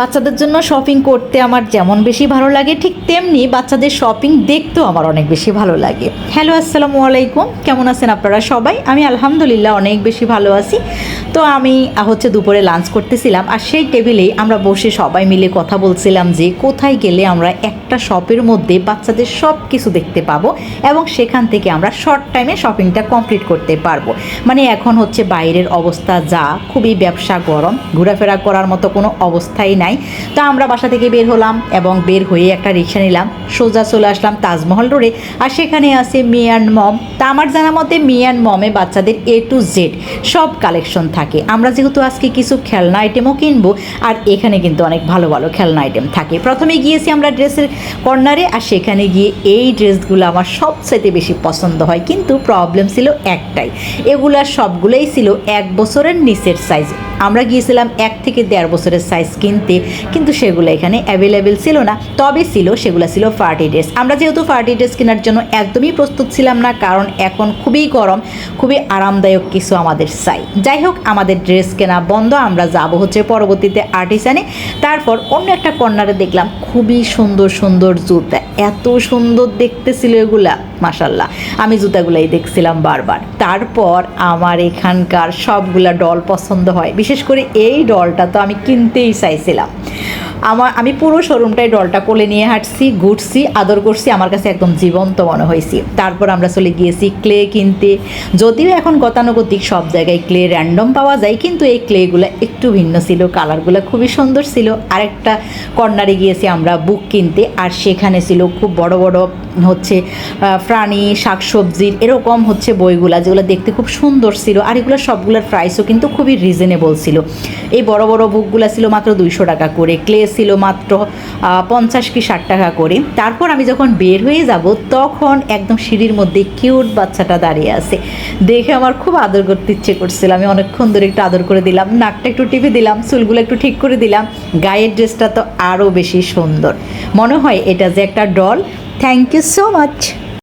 বাচ্চাদের জন্য শপিং করতে আমার যেমন বেশি ভালো লাগে, ঠিক তেমনি বাচ্চাদের শপিং দেখতেও আমার অনেক বেশি ভালো লাগে। হ্যালো আসসালামু আলাইকুম। কেমন আছেন আপনারা সবাই? আমি আলহামদুলিল্লাহ অনেক বেশি ভালো আছি। তো আমি হচ্ছে দুপুরে লাঞ্চ করতেছিলাম আর সেই টেবিলেই আমরা বসে সবাই মিলে কথা বলছিলাম যে কোথায় গেলে আমরা একটা শপের মধ্যে বাচ্চাদের সব কিছু দেখতে পাবো এবং সেখান থেকে আমরা শর্ট টাইমে শপিংটা কমপ্লিট করতে পারব। মানে এখন হচ্ছে বাইরের অবস্থা যা, খুবই ব্যবসা গরম, ঘোরাফেরা করার মতো কোনো অবস্থাই নাই। তো আমরা বাসা থেকে বের হলাম এবং বের হয়ে একটা রিক্সা নিলাম। সোজা চলে আসলাম তাজমহল রোডে। আর সেখানে আছে মি অ্যান্ড মম। তা আমার জানা মতে মি অ্যান্ড মমে বাচ্চাদের এ টু জেড সব কালেকশন থাকে। আমরা যেহেতু আজকে কিছু খেলনা আইটেমও কিনবো, আর এখানে কিন্তু অনেক ভালো ভালো খেলনা আইটেম থাকে। প্রথমে গিয়েছি আমরা ড্রেসের কর্নারে, আর সেখানে গিয়ে এই ড্রেসগুলো আমার সবচাইতে বেশি পছন্দ হয়। কিন্তু প্রবলেম ছিল একটাই এগুলার সবগুলোই ছিল এক বছরের নিচের সাইজ আমরা গিয়েছিলাম এক থেকে দেড় বছরের সাইজ কিনতে। কিন্তু সেগুলো এখানে অ্যাভেলেবেল ছিল না। তবে ছিল, সেগুলো ছিল ফার্টি ড্রেস আমরা যেহেতু ফার্টি ড্রেস কেনার জন্য একদমই প্রস্তুত ছিলাম না, কারণ এখন খুবই গরম, খুবই আরামদায়ক কিছু আমাদের চাই। যাই হোক, আমাদের ড্রেস কেনা বন্ধ, আমরা যাব হচ্ছে পরবর্তীতে আর্টিসানে তারপর অন্য একটা কর্নারে দেখলাম, খুবই সুন্দর সুন্দর জুতা। এত সুন্দর দেখতেছিল এগুলা মাসাল্লাহ আমি জুতাগুলাই দেখছিলাম বারবার। তারপর আমার এখানকার সবগুলা ডল পছন্দ হয়। বিশেষ করে এই ডলটা তো আমি কিনতেই চাইছিলাম। ചെയ്യാം আমার, আমি পুরো শোরুমটাই ডলটা কোলে নিয়ে হাঁটছি, ঘুরছি, আদর করছি, আমার কাছে একদম জীবন্ত মনে হয়েছি। তারপর আমরা চলে গিয়েছি ক্লে কিনতে। যদিও এখন গতানুগতিক সব জায়গায় ক্লে র্যান্ডম পাওয়া যায়, কিন্তু এই ক্লেগুলো একটু ভিন্ন ছিল কালারগুলো খুবই সুন্দর ছিল। আরেকটা কর্নারে গিয়েছি আমরা বুক কিনতে, আর সেখানে ছিল খুব বড় বড় হচ্ছে প্রাণী শাকসবজির এরকম হচ্ছে বইগুলা, যেগুলো দেখতে খুব সুন্দর ছিল, আর এগুলো সবগুলোর প্রাইসও কিন্তু খুবই রিজনেবল ছিল। এই বড় বড় বুকগুলো ছিল মাত্র দুইশো টাকা করে। ক্লে ছিল মাত্র পঞ্চাশ কি ষাট টাকা করে। তারপর আমি যখন বের হয়ে যাব, তখন একদম সিঁড়ির মধ্যে কিউট বাচ্চাটা দাঁড়িয়ে আছে। দেখে আমার খুব আদর করতে ইচ্ছে করছিল। আমি অনেকক্ষণ ধরে একটু আদর করে দিলাম, নাকটা একটু টিপে দিলাম, চুলগুলো একটু ঠিক করে দিলাম। গায়ের ড্রেসটা তো আরও বেশি সুন্দর। মনে হয় এটা যে একটা doll thank you so much